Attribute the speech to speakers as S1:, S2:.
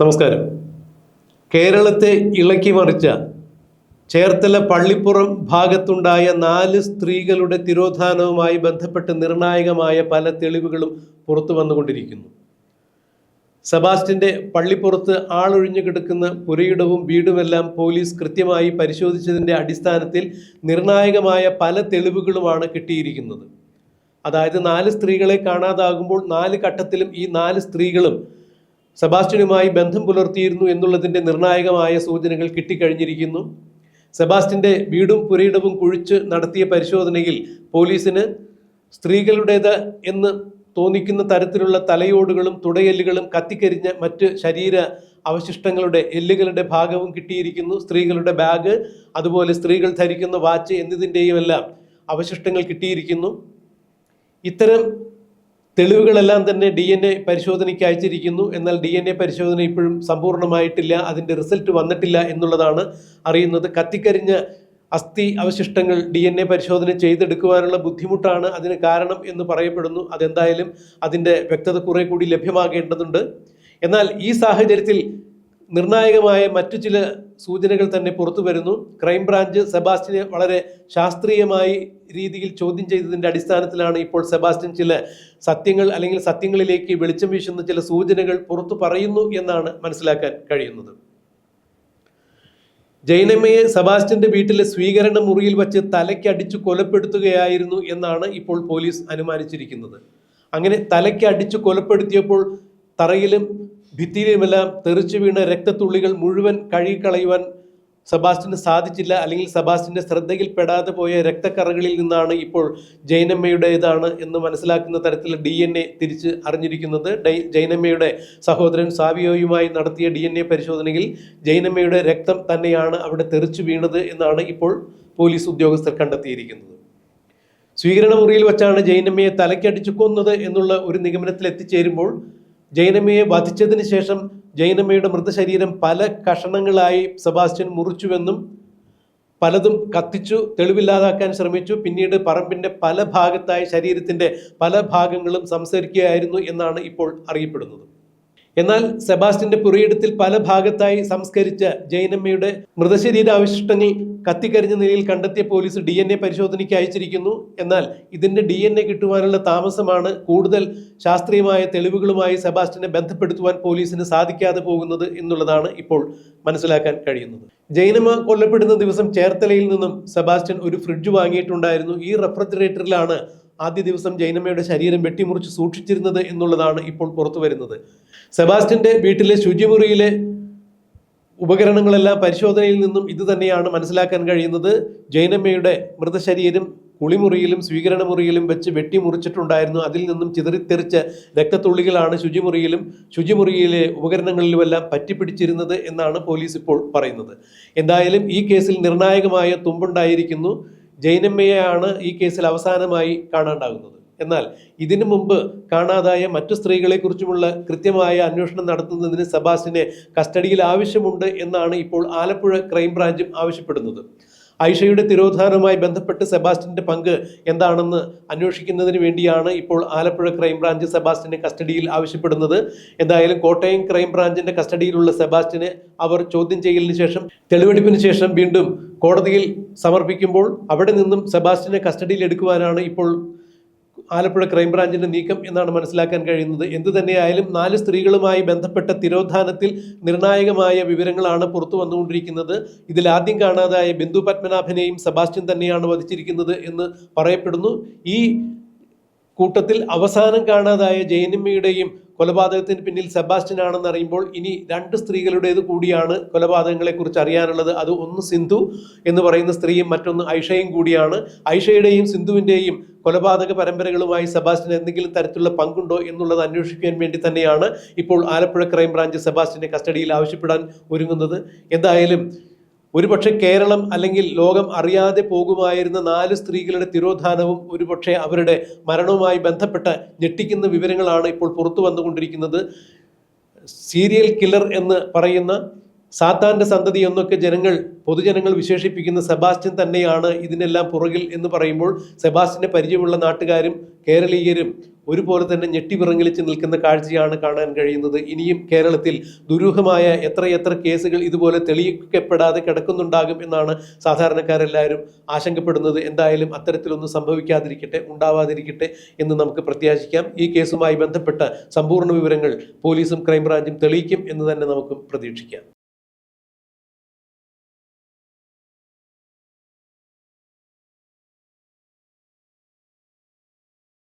S1: നമസ്കാരം. കേരളത്തെ ഇളക്കി മറിച്ച ചേർത്തല പള്ളിപ്പുറം ഭാഗത്തുണ്ടായ നാല് സ്ത്രീകളുടെ തിരോധാനവുമായി ബന്ധപ്പെട്ട് നിർണായകമായ പല തെളിവുകളും പുറത്തു വന്നുകൊണ്ടിരിക്കുന്നു. സെബാസ്റ്റിന്റെ പള്ളിപ്പുറത്ത് ആളൊഴിഞ്ഞു കിടക്കുന്ന പുരയിടവും വീടുമെല്ലാം പോലീസ് കൃത്യമായി പരിശോധിച്ചതിന്റെ അടിസ്ഥാനത്തിൽ നിർണായകമായ പല തെളിവുകളുമാണ് കിട്ടിയിരിക്കുന്നത്. അതായത് നാല് സ്ത്രീകളെ കാണാതാകുമ്പോൾ നാല് ഘട്ടത്തിലും ഈ നാല് സ്ത്രീകളും സെബാസ്റ്റ്യനുമായി ബന്ധം പുലർത്തിയിരുന്നു എന്നുള്ളതിന്റെ നിർണായകമായ സൂചനകൾ കിട്ടിക്കഴിഞ്ഞിരിക്കുന്നു. സെബാസ്റ്റ്യന്റെ വീടും പുരയിടവും കുഴിച്ച് നടത്തിയ പരിശോധനയിൽ പോലീസിന് സ്ത്രീകളുടേത് എന്ന് തോന്നിക്കുന്ന തരത്തിലുള്ള തലയോടുകളും തുടയെല്ലുകളും കത്തിക്കരിഞ്ഞ മറ്റ് ശരീര അവശിഷ്ടങ്ങളുടെ എല്ലുകളുടെ ഭാഗവും കിട്ടിയിരിക്കുന്നു. സ്ത്രീകളുടെ ബാഗ് അതുപോലെ സ്ത്രീകൾ ധരിക്കുന്ന വാച്ച് എന്നതിന്റെയുമെല്ലാം അവശിഷ്ടങ്ങൾ കിട്ടിയിരിക്കുന്നു. ഇത്തരം തെളിവുകളെല്ലാം തന്നെ ഡി എൻ എ പരിശോധനയ്ക്ക് അയച്ചിരിക്കുന്നു. എന്നാൽ ഡി എൻ എ പരിശോധന ഇപ്പോഴും സമ്പൂർണമായിട്ടില്ല അതിന്റെ റിസൾട്ട് വന്നിട്ടില്ല എന്നുള്ളതാണ് അറിയുന്നത്. കത്തിക്കരിഞ്ഞ അസ്ഥി അവശിഷ്ടങ്ങൾ ഡി എൻ എ പരിശോധന ചെയ്തെടുക്കുവാനുള്ള ബുദ്ധിമുട്ടാണ് അതിന് കാരണം എന്ന് പറയപ്പെടുന്നു. അതെന്തായാലും അതിന്റെ വ്യക്തത കുറെ കൂടി ലഭ്യമാകേണ്ടതുണ്ട്. എന്നാൽ ഈ സാഹചര്യത്തിൽ നിർണായകമായ മറ്റു ചില സൂചനകൾ തന്നെ പുറത്തു വരുന്നു. ക്രൈംബ്രാഞ്ച് സെബാസ്റ്റിനെ വളരെ ശാസ്ത്രീയമായി രീതിയിൽ ചോദ്യം ചെയ്തതിന്റെ അടിസ്ഥാനത്തിലാണ് ഇപ്പോൾ സെബാസ്റ്റ്യൻ ചില സത്യങ്ങൾ അല്ലെങ്കിൽ സത്യങ്ങളിലേക്ക് വെളിച്ചം വീശുന്ന ചില സൂചനകൾ പുറത്തു പറയുന്നു എന്നാണ് മനസ്സിലാക്കാൻ കഴിയുന്നത്. ജൈനമ്മയെ സെബാസ്റ്റ്യന്റെ വീട്ടിലെ സ്വീകരണ മുറിയിൽ വച്ച് തലയ്ക്കടിച്ചു കൊലപ്പെടുത്തുകയായിരുന്നു എന്നാണ് ഇപ്പോൾ പോലീസ് അനുമാനിച്ചിരിക്കുന്നത്. അങ്ങനെ തലയ്ക്കടിച്ചു കൊലപ്പെടുത്തിയപ്പോൾ തറയിലും ഭിത്തിയിലുമെല്ലാം തെറിച്ചു വീണ രക്തത്തുള്ളികൾ മുഴുവൻ കഴുകിക്കളയുവാൻ സെബാസ്റ്റിന് സാധിച്ചില്ല. അല്ലെങ്കിൽ സബാസ്റ്റിന്റെ ശ്രദ്ധയിൽ പെടാതെ പോയ രക്തക്കറകളിൽ നിന്നാണ് ഇപ്പോൾ ജൈനമ്മയുടേതാണ് എന്ന് മനസ്സിലാക്കുന്ന തരത്തിൽ ഡി എൻ എ തിരിച്ച് അറിഞ്ഞിരിക്കുന്നത്. ജൈനമ്മയുടെ സഹോദരൻ സാവിയോയുമായി നടത്തിയ ഡി എൻ എ പരിശോധനയിൽ ജൈനമ്മയുടെ രക്തം തന്നെയാണ് അവിടെ തെറിച്ചു വീണത് എന്നാണ് ഇപ്പോൾ പോലീസ് ഉദ്യോഗസ്ഥർ കണ്ടെത്തിയിരിക്കുന്നത്. സ്വീകരണ മുറിയിൽ വെച്ചാണ് ജൈനമ്മയെ തലയ്ക്കടിച്ചു കൊന്നത് എന്നുള്ള ഒരു നിഗമനത്തിൽ എത്തിച്ചേരുമ്പോൾ ജൈനമ്മയെ വധിച്ചതിന് ശേഷം ജൈനമ്മയുടെ മൃതശരീരം പല കഷണങ്ങളായി സെബാസ്റ്റ്യൻ മുറിച്ചുവെന്നും പലതും കത്തിച്ചു തെളിവില്ലാതാക്കാൻ ശ്രമിച്ചു. പിന്നീട് പറമ്പിന്റെ പല ഭാഗത്തായി ശരീരത്തിന്റെ പല ഭാഗങ്ങളും സംസരിക്കുകയായിരുന്നു എന്നാണ് ഇപ്പോൾ അറിയപ്പെടുന്നത്. എന്നാൽ സെബാസ്റ്റിന്റെ പുറിയിടത്തിൽ പല ഭാഗത്തായി സംസ്കരിച്ച ജൈനമ്മയുടെ മൃതശരീരാവശിഷ്ടങ്ങൾ കത്തിക്കരിഞ്ഞ നിലയിൽ കണ്ടെത്തിയ പോലീസ് ഡി എൻ എ പരിശോധനയ്ക്ക് അയച്ചിരിക്കുന്നു. എന്നാൽ ഇതിന്റെ ഡി എൻ എ കിട്ടുവാനുള്ള താമസമാണ് കൂടുതൽ ശാസ്ത്രീയമായ തെളിവുകളുമായി സെബാസ്റ്റിനെ ബന്ധപ്പെടുത്തുവാൻ പോലീസിന് സാധിക്കാതെ പോകുന്നത് എന്നുള്ളതാണ് ഇപ്പോൾ മനസ്സിലാക്കാൻ കഴിയുന്നത്. ജൈനമ്മ കൊല്ലപ്പെടുന്ന ദിവസം ചേർത്തലയിൽ നിന്നും സെബാസ്റ്റ്യൻ ഒരു ഫ്രിഡ്ജ് വാങ്ങിയിട്ടുണ്ടായിരുന്നു. ഈ റെഫ്രിജറേറ്ററിലാണ് ആദ്യ ദിവസം ജൈനമ്മയുടെ ശരീരം വെട്ടിമുറിച്ച് സൂക്ഷിച്ചിരുന്നത് എന്നുള്ളതാണ് ഇപ്പോൾ പുറത്തു വരുന്നത്. സെബാസ്റ്റ്യന്റെ വീട്ടിലെ ശുചിമുറിയിലെ ഉപകരണങ്ങളെല്ലാം പരിശോധനയിൽ നിന്നും ഇത് തന്നെയാണ് മനസ്സിലാക്കാൻ കഴിയുന്നത്. ജൈനമ്മയുടെ മൃതശരീരം കുളിമുറിയിലും സ്വീകരണ മുറിയിലും വെച്ച് വെട്ടിമുറിച്ചിട്ടുണ്ടായിരുന്നു. അതിൽ നിന്നും ചിതറിത്തെറിച്ച രക്തത്തുള്ളികളാണ് ശുചിമുറിയിലും ശുചിമുറിയിലെ ഉപകരണങ്ങളിലുമെല്ലാം പറ്റിപ്പിടിച്ചിരുന്നത് എന്നാണ് പോലീസ് ഇപ്പോൾ പറയുന്നത്. എന്തായാലും ഈ കേസിൽ നിർണായകമായ തുമ്പുണ്ടായിരിക്കുന്നു. ജൈനമ്മയെയാണ് ഈ കേസിൽ അവസാനമായി കാണാണ്ടാകുന്നത്. എന്നാൽ ഇതിനു മുമ്പ് കാണാതായ മറ്റു സ്ത്രീകളെക്കുറിച്ചുമുള്ള കൃത്യമായ അന്വേഷണം നടത്തുന്നതിന് സബാസിനെ കസ്റ്റഡിയിൽ ആവശ്യമുണ്ട് എന്നാണ് ഇപ്പോൾ ആലപ്പുഴ ക്രൈംബ്രാഞ്ചും ആവശ്യപ്പെടുന്നത്. ഐഷയുടെ തിരോധാനവുമായി ബന്ധപ്പെട്ട് സെബാസ്റ്റിന്റെ പങ്ക് എന്താണെന്ന് അന്വേഷിക്കുന്നതിന് വേണ്ടിയാണ് ഇപ്പോൾ ആലപ്പുഴ ക്രൈംബ്രാഞ്ച് സെബാസ്റ്റിനെ കസ്റ്റഡിയിൽ ആവശ്യപ്പെടുന്നത്. എന്തായാലും കോട്ടയം ക്രൈംബ്രാഞ്ചിന്റെ കസ്റ്റഡിയിലുള്ള സെബാസ്റ്റിനെ അവർ ചോദ്യം ചെയ്യലിന് ശേഷം തെളിവെടുപ്പിന് ശേഷം വീണ്ടും കോടതിയിൽ സമർപ്പിക്കുമ്പോൾ അവിടെ നിന്നും സെബാസ്റ്റിനെ കസ്റ്റഡിയിൽ എടുക്കുവാനാണ് ഇപ്പോൾ ആലപ്പുഴ ക്രൈംബ്രാഞ്ചിന്റെ നീക്കം എന്നാണ് മനസ്സിലാക്കാൻ കഴിയുന്നത്. എന്തു തന്നെയായാലും നാല് സ്ത്രീകളുമായി ബന്ധപ്പെട്ട തിരോധാനത്തിൽ നിർണായകമായ വിവരങ്ങളാണ് പുറത്തു വന്നുകൊണ്ടിരിക്കുന്നത്. ഇതിൽ ആദ്യം കാണാതായ ബിന്ദു പത്മനാഭനെയും സെബാസ്റ്റ്യൻ തന്നെയാണ് വധിച്ചിരിക്കുന്നത് എന്ന് പറയപ്പെടുന്നു. ഈ കൂട്ടത്തിൽ അവസാനം കാണാതായ ജയനിമ്മയുടെയും കൊലപാതകത്തിന് പിന്നിൽ സെബാസ്റ്റ്യൻ ആണെന്ന് അറിയുമ്പോൾ ഇനി രണ്ട് സ്ത്രീകളുടേത് കൂടിയാണ് കൊലപാതകങ്ങളെക്കുറിച്ച് അറിയാനുള്ളത്. അത് ഒന്ന് സിന്ധു എന്ന് പറയുന്ന സ്ത്രീയും മറ്റൊന്ന് ഐഷയും കൂടിയാണ്. ഐഷയുടെയും സിന്ധുവിന്റെയും കൊലപാതക പരമ്പരകളുമായി സെബാസ്റ്റ്യൻ എന്തെങ്കിലും തരത്തിലുള്ള പങ്കുണ്ടോ എന്നുള്ളത് അന്വേഷിക്കാൻ വേണ്ടി തന്നെയാണ് ഇപ്പോൾ ആലപ്പുഴ ക്രൈംബ്രാഞ്ച് സെബാസ്റ്റ്യനെ കസ്റ്റഡിയിൽ ആവശ്യപ്പെടാൻ ഒരുങ്ങുന്നത്. എന്തായാലും ഒരുപക്ഷെ കേരളം അല്ലെങ്കിൽ ലോകം അറിയാതെ പോകുമായിരുന്ന നാല് സ്ത്രീകളുടെ തിരോധാനവും ഒരുപക്ഷെ അവരുടെ മരണവുമായി ബന്ധപ്പെട്ട ഞെട്ടിക്കുന്ന വിവരങ്ങളാണ് ഇപ്പോൾ പുറത്തു വന്നുകൊണ്ടിരിക്കുന്നത്. സീരിയൽ കില്ലർ എന്ന് പറയുന്ന സാത്താന്റെ സന്തതി എന്നൊക്കെ ജനങ്ങൾ പൊതുജനങ്ങൾ വിശേഷിപ്പിക്കുന്ന സെബാസ്റ്റ്യൻ തന്നെയാണ് ഇതിനെല്ലാം പുറകിൽ എന്ന് പറയുമ്പോൾ സെബാസ്റ്റ്യനെ പരിചയമുള്ള നാട്ടുകാരും കേരളീയരും ഒരുപോലെ തന്നെ ഞെട്ടിവിറങ്ങലിച്ച് നിൽക്കുന്ന കാഴ്ചയാണ് കാണാൻ കഴിയുന്നത്. ഇനിയും കേരളത്തിൽ ദുരൂഹമായ എത്രയെത്ര കേസുകൾ ഇതുപോലെ തെളിയിക്കപ്പെടാതെ കിടക്കുന്നുണ്ടാകും എന്നാണ് സാധാരണക്കാരെല്ലാവരും ആശങ്കപ്പെടുന്നത്. എന്തായാലും അത്തരത്തിലൊന്നും സംഭവിക്കാതിരിക്കട്ടെ ഉണ്ടാവാതിരിക്കട്ടെ എന്ന് നമുക്ക് പ്രത്യാശിക്കാം. ഈ കേസുമായി ബന്ധപ്പെട്ട സമ്പൂർണ വിവരങ്ങൾ പോലീസും ക്രൈംബ്രാഞ്ചും തെളിയിക്കും എന്ന് തന്നെ നമുക്ക് പ്രതീക്ഷിക്കാം.